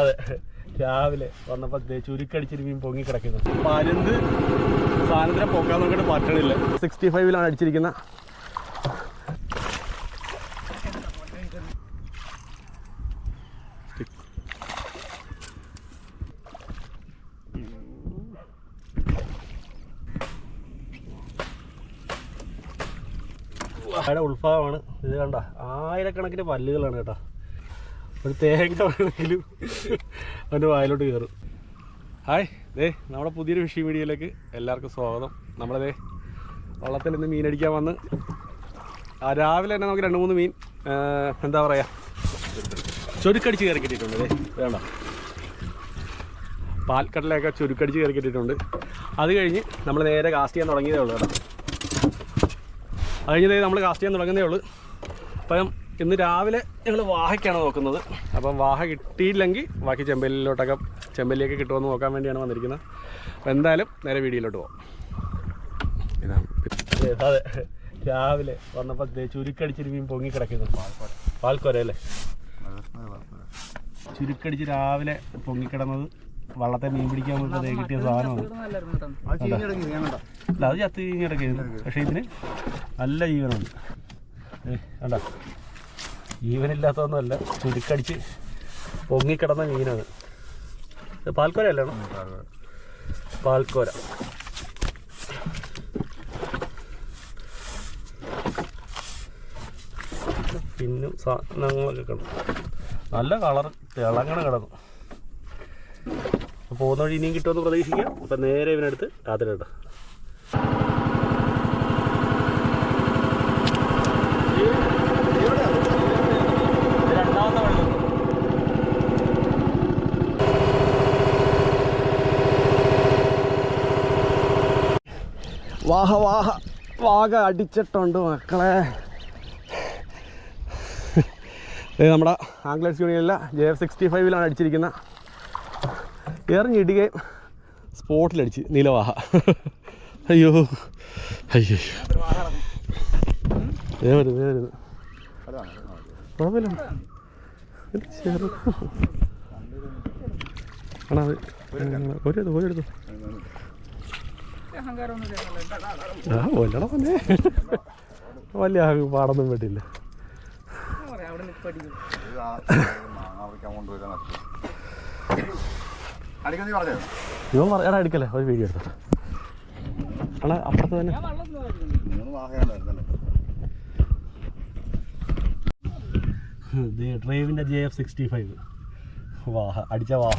അതെ. രാവിലെ വന്നപ്പോ ദേ ചുരുക്കടിച്ചിട്ട് മീൻ പൊങ്ങി കിടക്കുന്നു. പരുന്ത് സാധനത്തിനെ പൊക്കാൻ നോക്കിയിട്ട് പറ്റണില്ല സിക്സ്റ്റി ഫൈവിലാണ് അടിച്ചിരിക്കുന്ന. ഉത്ഭവമാണ് ഇത് കണ്ട ആയിരക്കണക്കിന് പല്ലുകളാണ് കേട്ടോ. ഒരു തേങ്ങ വേണമെങ്കിലും അവന്റെ വായിലോട്ട് കയറും. ഹായ് ദേ നമ്മുടെ പുതിയൊരു ഫിഷിംഗ് വീഡിയോയിലേക്ക് എല്ലാവർക്കും സ്വാഗതം. നമ്മളതേ വള്ളത്തിൽ നിന്ന് മീനടിക്കാൻ വന്ന്. രാവിലെ തന്നെ നമുക്ക് രണ്ട് മൂന്ന് മീൻ എന്താ പറയുക ചുരുക്കടിച്ച് കയറി കിട്ടിയിട്ടുണ്ട് ദേ. വേണ്ട. പാൽക്കടലൊക്കെ ചുരുക്കടിച്ച് കയറി കിട്ടിയിട്ടുണ്ട്. അത് കഴിഞ്ഞ് നമ്മൾ നേരെ കാസ്റ്റ് ചെയ്യാൻ തുടങ്ങിയതേ ഉള്ളൂ കേട്ടോ. അത് കഴിഞ്ഞ് നമ്മൾ കാസ്റ്റ് ചെയ്യാൻ തുടങ്ങുന്നേ ഉള്ളൂ. അപ്പം ഇന്ന് രാവിലെ ഞങ്ങൾ വാഹയ്ക്കാണ് നോക്കുന്നത്. അപ്പം വാഹ കിട്ടിയില്ലെങ്കിൽ ബാക്കി ചെമ്പല്ലിലോട്ടൊക്കെ ചെമ്പല്ലിയൊക്കെ കിട്ടുമെന്ന് നോക്കാൻ വേണ്ടിയാണ് വന്നിരിക്കുന്നത്. അപ്പം എന്തായാലും നേരെ വീഡിയോയിലോട്ട് പോകാം ഇതാണ് അതെ. രാവിലെ വന്നപ്പോൾ ദേ ചുരുക്കടിച്ചിട്ട് മീൻ പൊങ്ങി കിടക്കുന്നു. പാൽക്കോര. അല്ലേ? ചുരുക്കടിച്ച് രാവിലെ പൊങ്ങിക്കിടന്നത് വള്ളത്തെ മീൻ പിടിക്കാൻ വേണ്ടി കിട്ടിയ സാധനമാണ്. അല്ല അത്. ചത്ത് കഴിഞ്ഞിടക്കുന്നു പക്ഷേ ഇതിന് നല്ല ജീവനുണ്ട്. ഏ, കണ്ട? ജീവനില്ലാത്തതൊന്നുമല്ല. ചുരുക്കടിച്ച് പൊങ്ങിക്കിടന്ന മീനാണ്. ഇത് പാൽക്കോര അല്ലേ പാൽക്കോര. പിന്നും സാധനങ്ങളൊക്കെ കിടന്നു. നല്ല കളർ. തിളങ്ങണ കിടന്നു പോകുന്ന വഴി ഇനിയും കിട്ടുമെന്ന് പ്രതീക്ഷിക്കാം. അപ്പം നേരെ ഇവനടുത്ത് രാത്രി രണ്ടാമത്തെ വാഹ വാഹ. വാഗ അടിച്ചിട്ടുണ്ട് മക്കളെ. നമ്മുടെ ആംഗ്ലേഴ്സ് യൂണിയനിലെ ജെ എഫ് സിക്സ്റ്റി ഫൈവിലാണ് അടിച്ചിരിക്കുന്ന എറിഞ്ഞിടുകയും സ്പോട്ടിലടിച്ച് നീലവാഹ. അയ്യോ. അയ്യോ. ദേ വരുന്നു കുഴപ്പമില്ല. ഇത് ചെറു ആണോ അത്? ഒരെടുത്തു ഒരെടുത്തു. ആ വലിയ പാടൊന്നും പറ്റില്ല ഇവൻ എടുക്കല്ലേ? ഒരു വീഡിയോ എടുത്തോ. ആണോ അപ്പുറത്ത് തന്നെ. ഡ്രൈവിന്റെ ജെ എഫ് സിക്സ്റ്റി ഫൈവ് വാഹ അടിച്ച വാഹ.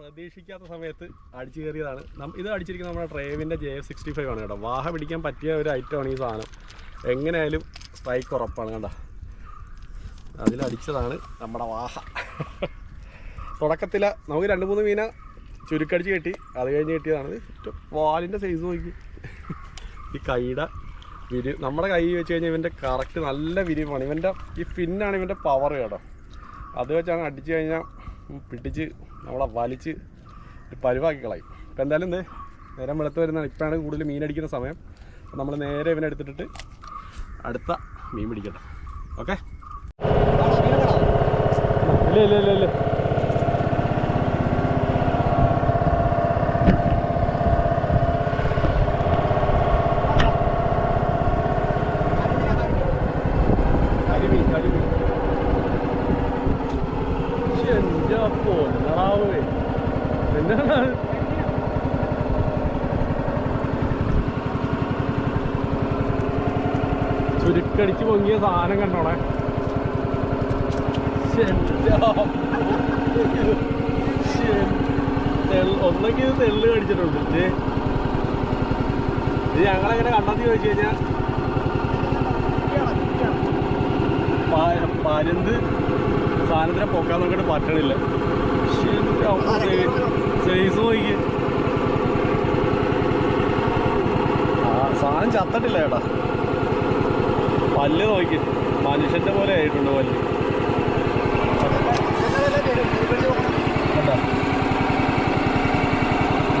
പ്രതീക്ഷിക്കാത്ത സമയത്ത് അടിച്ചു കയറിയതാണ്. ഇത് അടിച്ചിരിക്കുന്നത് നമ്മുടെ ഡ്രൈവിന്റെ ജെ എഫ് സിക്സ്റ്റി ഫൈവ് ആണ് കേട്ടോ. വാഹ പിടിക്കാൻ പറ്റിയ ഒരു ഐറ്റമാണ് ഈ സാധനം. എങ്ങനെയായാലും സ്ട്രൈക്ക് ഉറപ്പാണ് കണ്ട? അതിലടിച്ചതാണ് നമ്മുടെ വാഹ. തുടക്കത്തില നമുക്ക് രണ്ട് മൂന്ന് മീന ചുരുക്കടിച്ച് കെട്ടി. അത് കഴിഞ്ഞ് കിട്ടിയതാണ് വാലിന്റെ സൈസ് നോക്കി. ഈ കൈയുടെ വിരി നമ്മുടെ കൈ വെച്ച് കഴിഞ്ഞാൽ ഇവന്റെ കറക്റ്റ് നല്ല വിരിവാണ്. ഇവന്റെ ഈ പിന്നാണ് ഇവന്റെ പവർ കേട്ടോ. അത് വെച്ചാണ് അടിച്ചു കഴിഞ്ഞാൽ പിടിച്ച് നമ്മളെ വലിച്ച് പരുവാക്കി കളയും. ഇപ്പം എന്തായാലും ഇന്ന് നേരം വെളുത്ത് വരുന്നതാണ്. ഇപ്പോഴാണ് കൂടുതൽ മീൻ അടിക്കുന്ന സമയം. അപ്പം നമ്മൾ നേരെ ഇവനെ എടുത്തിട്ടിട്ട് അടുത്ത മീൻ പിടിക്കട്ടെ. ഓക്കെ? ഇല്ല ഇല്ല ഇല്ല ഇല്ല. പൊങ്ങിയ സാധനം കണ്ടോണേ ഒന്നെങ്കിൽ ഇത് തെള്ള് കടിച്ചിട്ടുണ്ട്. ഇത് ഞങ്ങളെങ്ങനെ കണ്ടെത്തി ചോദിച്ചു കഴിഞ്ഞാൽ പരുന്ത് സാധനത്തിനെ പൊക്കാൻ നോക്കിയിട്ട് പറ്റണില്ല. സൈസ് നോക്കി സാധനം ചത്തട്ടില്ല ചേട്ടാ. പല്ല് നോക്കി. മനുഷ്യന്റെ പോലെ ആയിട്ടുണ്ട് പല്ല് കണ്ടോ?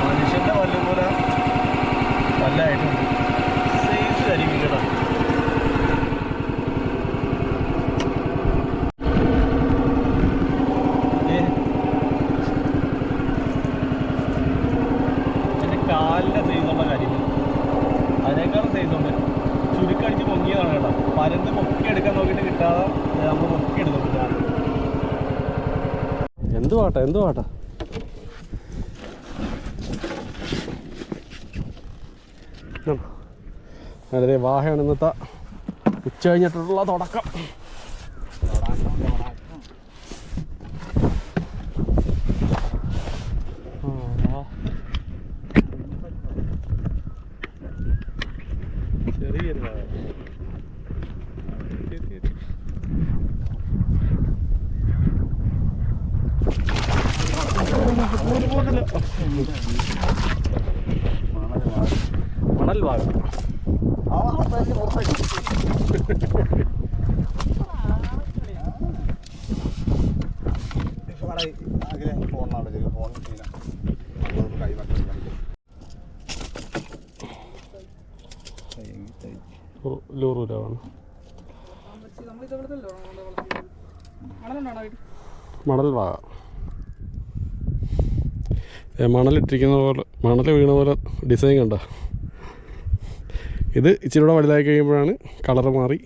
മനുഷ്യന്റെ പല്ല് പോലെ പല്ലായിട്ടുണ്ട് സൈസ് കരിമീൻ കേട്ടോ ചുരുക്കടിച്ച് പൊങ്ങിയതാണ് കേട്ടോ പരന്ന് പൊക്കി എടുക്കാൻ നോക്കിയിട്ട് കിട്ടാതെ നമ്മൾ പൊക്കി എടുത്തിട്ടാണ് എന്ത് പാട്ടാ എന്ത് പാട്ടാ അതെ വാഹയാണ് ഇന്നത്തെ ഉച്ച കഴിഞ്ഞിട്ടുള്ള തുടക്കം. ചെറിയൊരു മണൽ വാഴ ലൂറൂരാണ് മണൽ വാഴ മണലിട്ടിരിക്കുന്ന പോലെ മണൽ വീണ പോലെ ഡിസൈൻ കണ്ട. ഇത് ഇച്ചിരി കൂടെ വലുതായി കഴിയുമ്പോഴാണ് കളർ മാറി.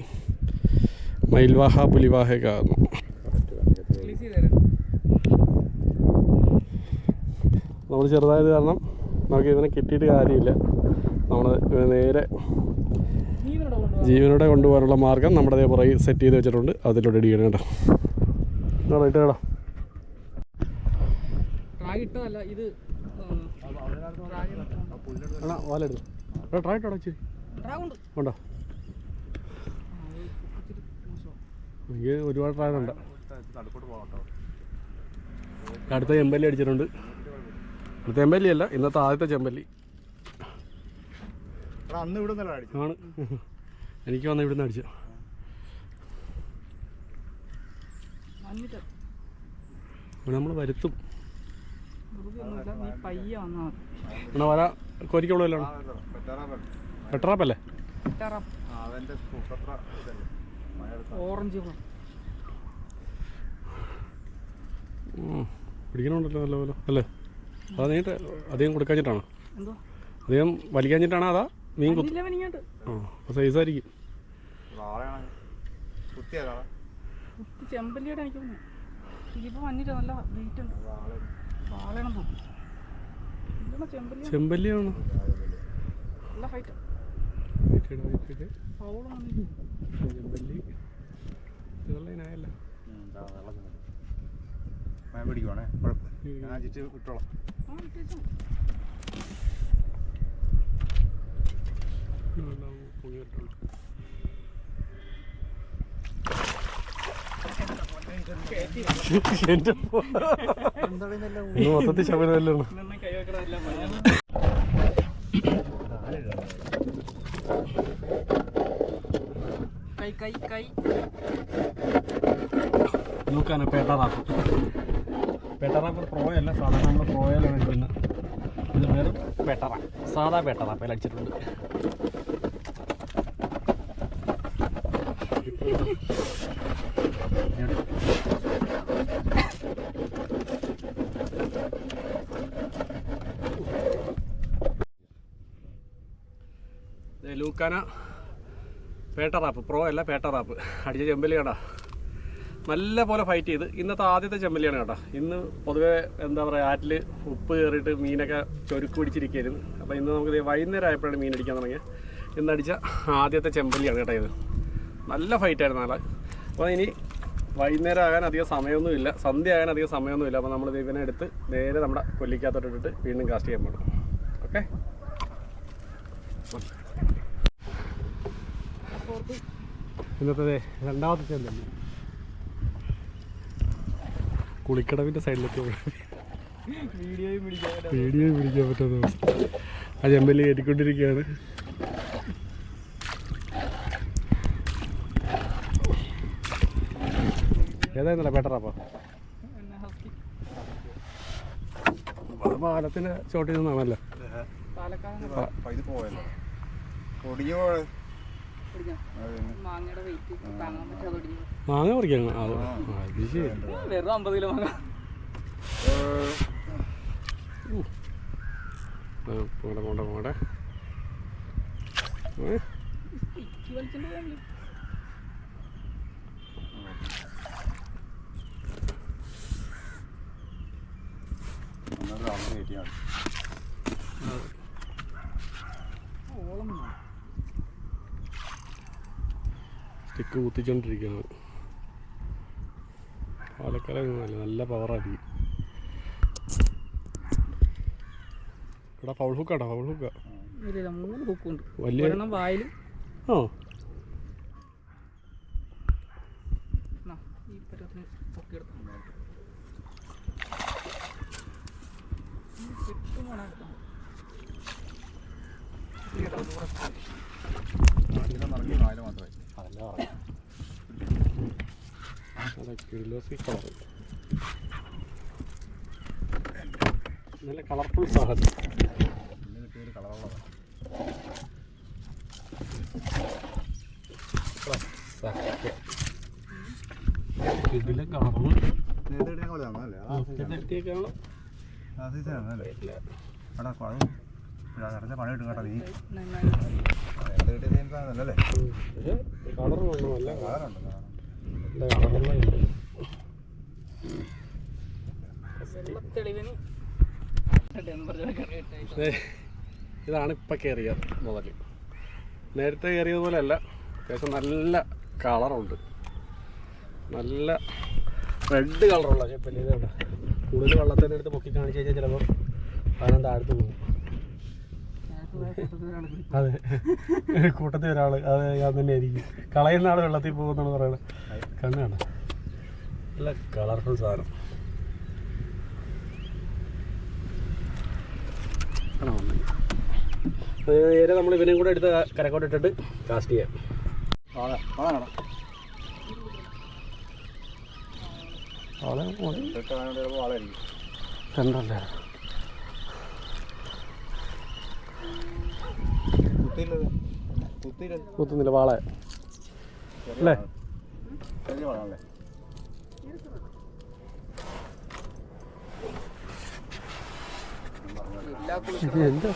മയിൽവാഹ പുലിവാഹയൊക്കെ ആകുന്നു നമ്മൾ ചെറുതായത് കാരണം നമുക്ക് ഇതിനെ കിട്ടിയിട്ട് കാര്യമില്ല. നമ്മൾ നേരെ ജീവനോടെ കൊണ്ടുപോകാനുള്ള മാർഗം നമ്മുടെ പുറകിൽ പുറകെ സെറ്റ് ചെയ്ത് വെച്ചിട്ടുണ്ട്. അതിലൂടെ ഇടിക്കണം കേട്ടോ. ഇട്ട് ഇട്ടതല്ല ഇത് ആണോ വാലെടുത്തു എടാ ട്രൈ ഇട്ടോ ഇച്ചിരി റാഗുണ്ട് ഉണ്ടോ? എനിക്ക് ഒരുപാട് ട്രൈ ഉണ്ട് അടുത്ത ചെമ്പല്ലി അടിച്ചിട്ടുണ്ട്. അടുത്ത ചെമ്പല്ലി അല്ല ഇന്നത്തെ ആദ്യത്തെ ചെമ്പല്ലി. അന്ന് ഇവിടെ അടിച്ചു ആണ്. എനിക്ക് വന്ന ഇവിടുന്ന് അടിച്ചു നമ്മൾ വരുത്തും. എന്നാ വരാ. കോരിക്കുള്ളൂ പെട്ടറാപ്പല്ലേ ഓറഞ്ച് പിടിക്കണമുണ്ടല്ലോ നല്ലപോലെ അല്ലേ? അതാ നീട്ട് അധികം കൊടുക്കാഞ്ഞിട്ടാണോ? എന്തോ? അധികം വലിക്കാഞ്ഞിട്ടാണോ അതാ മീൻ കുത്ത് ആ അപ്പോൾ സൈസായിരിക്കും ചെമ്പല്ലിയുടെ എനിക്ക് തോന്നുന്നു. ഇതിപ്പോ വന്നിട്ട് നല്ല വെയിറ്റ് ഉണ്ട്. ചെമ്പല്ലിയാണ്? ചെമ്പല്ലി. ഇതുള്ളതിനായല്ല. ഞാൻ പിടിക്കുവാണേ? കുഴപ്പമില്ല ഞാൻ ചുറ്റി വിട്ടോളാം. ആ ഇട്ടേച്ചോ. ഇന്ന് മൊത്തത്തിൽ ശബരമല്ലാണ് ഇന്നെന്നെ കൈ. കൈ കൈ നോക്കാണ് പേട്ടറാപ്പ് പേട്ടറാപ്പ് പ്രോ സാധാരണ നമ്മൾ പ്രോയിലാണ് അടിക്കുന്നത് ഇത് വെറും പേട്ടറ സാധാ പേട്ടറാപ്പ് അടിച്ചിട്ടുണ്ട് ലൂക്കാന പേട്ടറാപ്പ് പ്രോ അല്ല പേട്ടറാപ്പ് അടിച്ച ചെമ്പലി കേട്ടാ നല്ല പോലെ ഫൈറ്റ് ചെയ്ത്. ഇന്നത്തെ ആദ്യത്തെ ചെമ്പലിയാണ് കേട്ടോ. ഇന്ന് പൊതുവെ എന്താ പറയുക ആറ്റിൽ ഉപ്പ് കയറിയിട്ട് മീനൊക്കെ ചൊരുക്ക് പിടിച്ചിരിക്കുകയായിരുന്നു അപ്പോൾ ഇന്ന് നമുക്ക് വൈകുന്നേരം ആയപ്പോഴാണ് മീൻ അടിക്കാൻ തുടങ്ങിയത് ഇന്നടിച്ച ആദ്യത്തെ ചെമ്പലിയാണ് കേട്ടോ ഇത്. നല്ല ഫൈറ്റായിരുന്നു ആളെ. അപ്പോൾ ഇനി വൈകുന്നേരം ആകാൻ അധികം സമയമൊന്നുമില്ല. സന്ധ്യ ആകാൻ അധികം സമയമൊന്നുമില്ല. അപ്പോൾ നമ്മൾ ഇവനെ എടുത്ത് നേരെ നമ്മുടെ കൊല്ലിക്കകത്തോട്ട് ഇട്ടിട്ട് വീണ്ടും കാസ്റ്റ് ചെയ്യാൻ പോകും ഓക്കെ ഇന്നത്തെ രണ്ടാമത്തെ കുളിക്കടവിന്റെ കുളിക്കടവിന്റെ സൈഡിലെത്തി വീഡിയോയും പിടിക്കാൻ പറ്റുന്നു അത് എം എൽ ആ ചെമ്പല്ലി കയറ്റിക്കൊണ്ടിരിക്കുകയാണ് ഏതായിരുന്നല്ല പേട്ടറാപ്പോ എന്നെ ഹസ്കി പാലത്തിന്റെ ചോട്ടിൽ നിന്നാണല്ലോ പാലക്കാട് ഇത് പോയല്ലോ ഒടിഞ്ഞു പോയത് പിടിക്കാം ബെറ്റർ അപ്പോൾ പാലത്തിന് ചോട്ടിൽ നിന്നാണല്ലോ? മാങ്ങ പറിക്കാൻ വെറും അമ്പത് കിലോ മാങ്ങ. പോടെ പോടെ പോടെ. ഏ? അവിടെ കയറ്റിയാൽ? സ്റ്റിക്ക് കുത്തിച്ചോണ്ടിരിക്കുന്നു പാലക്കാല നല്ല നല്ല പവറായിരിക്കും ഇവിടെ ഫൗൾ ഹുക്കാട്ടോ ഫൗൾ ഹുക്ക മൂന്ന് ഹുക്കുണ്ട് വലിയ വായിലും. ആ. ഈ പൊക്കിയെടുത്തു കിട്ടും വേണം എടുക്കാം. ഇതിനെ നിറങ്ങി വായിൽ മാത്രമേ അതല്ല അതെ ക്യൂരിയോസി കളർ നല്ല കളർഫുൾ സാധനം. കിട്ടിയൊരു കളറുള്ളതാണ് ഇതിലെ കളറും നേരത്തെ പോലെ തന്നല്ലേ ഇതാണ് ഇപ്പം കയറിയ മുതൽ നേരത്തെ കയറിയതുപോലെ അല്ല അത്യാവശ്യം നല്ല കളറുണ്ട്. നല്ല റെഡ് കളറുള്ള ചെപ്പൽ ഇതുണ്ട്? കൂടുതൽ വെള്ളത്തിന്റെ അടുത്ത് പൊക്കി കാണിച്ചു കഴിഞ്ഞാൽ ചിലപ്പോൾ സാധനം താഴ്ത്തു പോകും. അതെ. കൂട്ടത്തിൽ ഒരാൾ അത് ഞാൻ തന്നെ ആയിരിക്കും. കളയുന്ന ആൾ വെള്ളത്തിൽ പോകുന്നു പറയുന്നത് കണ്ണാണ് നല്ല കളർഫുൾ സാധനം. നേരെ നമ്മൾ ഇവനെയും കൂടെ എടുത്ത് കരക്കോട്ട് ഇട്ടിട്ട് കാസ്റ്റ് ചെയ്യാം വാള വാളാണോ ആളെ ഇട്ട് കാണാൻ ചിലപ്പോൾ വാളായിരിക്കും കണ്ടല്ലേ കുത്തിയില്ലത് കുത്തിയില്ലത് കുത്തുന്നില്ല വാളെ. അല്ലേ? എന്താ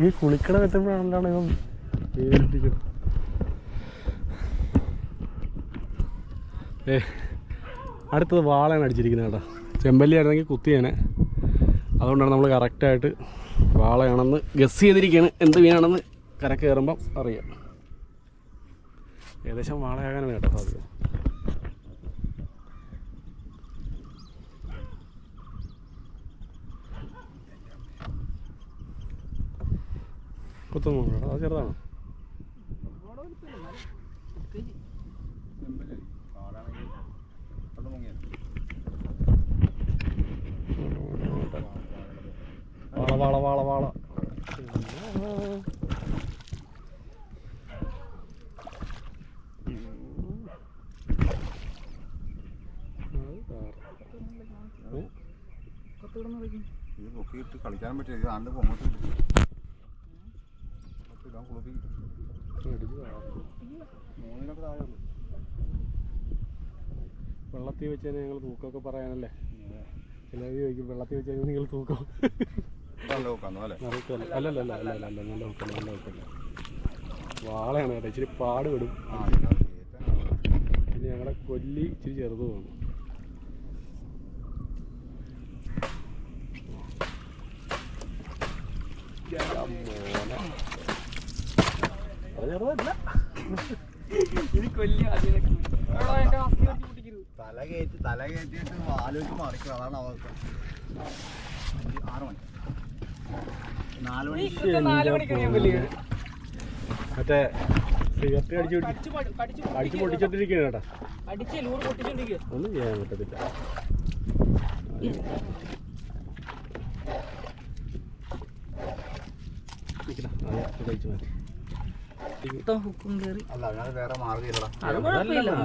ഈ കുളിക്കട എത്തുമ്പോഴാണല്ലാണ് ഇവൻ ഏ അടുത്തത് വാളയാണ് അടിച്ചിരിക്കുന്നത് കേട്ടോ. ചെമ്പല്ലി ആയിരുന്നെങ്കിൽ കുത്തിയേനെ. അതുകൊണ്ടാണ് നമ്മൾ കറക്റ്റായിട്ട് വാളയാണെന്ന് ഗസ് ചെയ്തിരിക്കുകയാണ് എന്ത് മീനാണെന്ന് കര കയറുമ്പം അറിയാം. ഏകദേശം വാളയാകാനാണ് കേട്ടോ സാധ്യത. കുത്തുന്നു അത് ചെറുതാണോ? വാള വാള. കളിക്കാൻ വെള്ളത്തിൽ വെച്ചാൽ ഞങ്ങൾ തൂക്കമൊക്കെ പറയാനല്ലേ? ചിലവർ ചോദിക്കും വെള്ളത്തിൽ വെച്ചാൽ നിങ്ങൾ തൂക്കം? അല്ലല്ല അല്ല? അല്ല അല്ല അല്ല നല്ല നോക്കല്ല നല്ല നോക്കല്ല വാളയാണ് കേട്ടോ ഇച്ചിരി പാട് വിടും പിന്നെ ഞങ്ങളുടെ കൊല്ലി ഇച്ചിരി ചെറുത് തോന്നും ചെറുതല്ല പൊട്ടിക്കരുത് തല കയറ്റി തല കയറ്റിയിട്ട് ആലോചിച്ച് മറിക്കും. അതാണ് അവസ്ഥ. ആറ് മണി നാല് നീ മണി കൃത്യം നാല് മണിക്ക് ഞാൻ വലിയ മറ്റേ സിഗരറ്റ് അടിച്ചു അടിച്ചു. പൊട്ടിച്ചോണ്ടിരിക്കുകയാണ് കേട്ടാ. ഒന്നും ചെയ്യാൻ പറ്റത്തില്ല.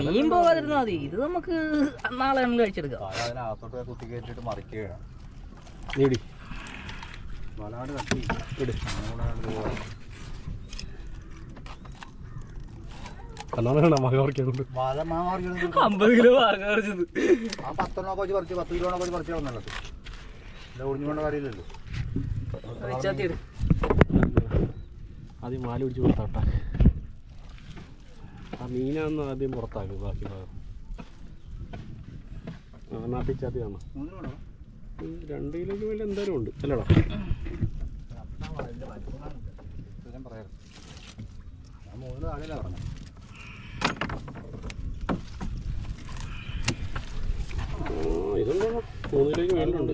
മീൻ പോകാതിരുന്നാ മതി. ഇത് നമുക്ക് നാളെ നമ്മൾ കഴിച്ചെടുക്കാം. അതിനകത്തോട്ട് കുത്തി കയറ്റിട്ട് മറിക്കുകയാണ്. വല മാർഗം അമ്പത് കിലോ പറിച്ചത് ആ പറിച്ച് പത്ത് പറിച്ചാൽ ഒടിഞ്ഞുകൊണ്ട് കാര്യമില്ലല്ലോ. എടു ആദ്യം മാല പിടിച്ച് കൊടുത്താട്ടാ ആ മീനാന്ന് ആദ്യം പുറത്താക്കും ബാക്കി ഭാഗം. ആ രണ്ട് കിലോയ്ക്ക് മേലെ എന്തായാലും ഉണ്ട്. അല്ലടാ. ഇതുണ്ടോ? മൂന്ന് കിലോയ്ക്ക് മേലുണ്ട്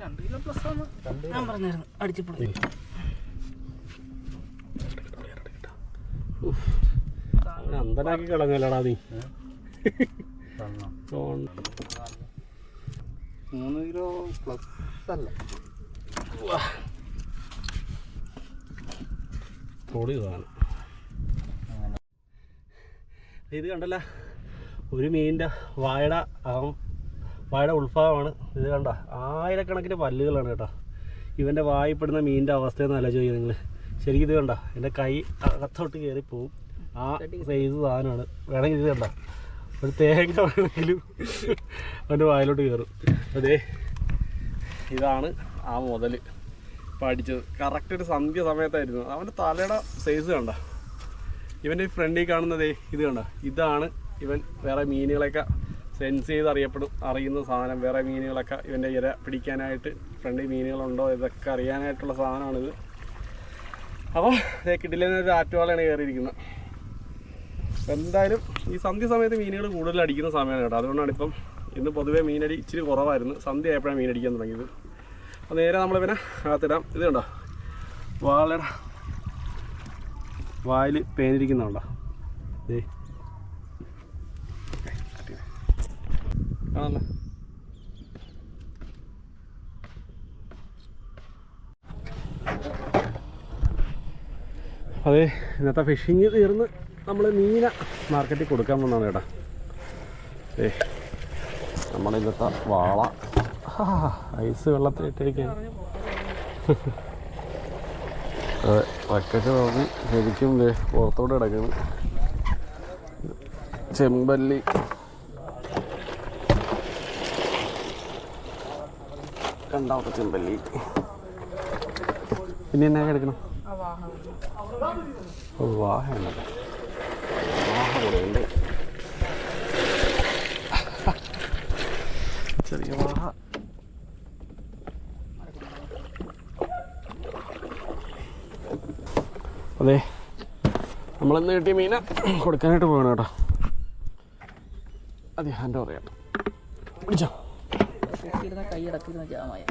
രണ്ട് കിലോ പ്ലസ് ആണ്. ഞാൻ പറഞ്ഞായിരുന്നു അടിച്ചപ്പോഴും കളഞ്ഞല്ലടാ നീ. മൂന്ന് കിലോ പ്ലസ് അല്ല. ഇത് കണ്ടല്ല ഒരു മീനിന്റെ വാഴ വാഴയുടെ ഉൾഭാഗമാണ്. ഇത് കണ്ട ആയിരക്കണക്കിന് പല്ലുകളാണ് കേട്ടോ. ഇവന്റെ വായിപ്പെടുന്ന മീനിന്റെ അവസ്ഥയെന്ന് ആലോചിച്ച് നോക്കി നിങ്ങൾ ശരിക്കും ഇത് കണ്ട എന്റെ കൈ അകത്തോട്ട് കയറി പോവും. ആ സൈസ് സാധനമാണ്. വേണമെങ്കിൽ ഇത് കണ്ട ഒരു തേങ്ങ വേണമെങ്കിലും അവന്റെ വായിലോട്ട് കയറും അതെ. ഇതാണ് ആ മുതൽ. പഠിച്ചത്. കറക്റ്റ് ഒരു സന്ധ്യ സമയത്തായിരുന്നു. അവന്റെ തലയുടെ സൈസ് കണ്ട. ഇവന്റെ ഈ ഫ്രണ്ടിൽ കാണുന്നതേ ഇത് കണ്ട. ഇതാണ് ഇവൻ വേറെ മീനുകളൊക്കെ സെൻസ് ചെയ്ത് അറിയപ്പെടും അറിയുന്ന സാധനം. വേറെ മീനുകളൊക്കെ ഇവന്റെ ഇര പിടിക്കാനായിട്ട് ഫ്രണ്ടിൽ മീനുകളുണ്ടോ ഇതൊക്കെ അറിയാനായിട്ടുള്ള സാധനമാണിത്. അപ്പോൾ ഇതേ കിടിലൊരു ആറ്റുവാളയാണ് കയറിയിരിക്കുന്നത്. എന്തായാലും ഈ സന്ധ്യ സമയത്ത് മീനുകൾ കൂടുതൽ അടിക്കുന്ന സമയമാണ് കേട്ടോ. അതുകൊണ്ടാണ് ഇപ്പം ഇന്ന് പൊതുവേ മീനടി ഇച്ചിരി കുറവായിരുന്നു. സന്ധ്യ ആയപ്പോഴാണ് മീനടിക്കാൻ തുടങ്ങിയത്. അപ്പോൾ നേരെ നമ്മൾ പിന്നെ അകത്തിടാം. ഇത് കണ്ടോ? വാളയുടെ വായിൽ പേനിരിക്കുന്നുണ്ടോ? കാണാമല്ലോ അതെ ഇന്നത്തെ ഫിഷിങ് തീർന്ന് നമ്മൾ മീന മാർക്കറ്റിൽ കൊടുക്കാൻ വന്നതാണ് ചേട്ടാ ഏ നമ്മുടെ ഇന്നത്തെ വാള ഐസ് വെള്ളത്തിലിട്ടിരിക്കാൻ അതെ വക്കറ്റ് നോക്കി ശരിക്കും പുറത്തോട്ട് കിടക്കുന്നു. ചെമ്പല്ലി. രണ്ടാമത്തെ ചെമ്പല്ലി. പിന്നെ എന്നാ കിടക്കണം? വാഹ വാഹ ഉണ്ട് ചെറിയ വാഹ അതെ നമ്മളിന്ന് കിട്ടിയ മീന കൊടുക്കാനായിട്ട് പോകണം കേട്ടോ. അതെ എന്റെ പറയാം? പിടിച്ചോ. കൈ അടക്കിയിരുന്ന ജാമായ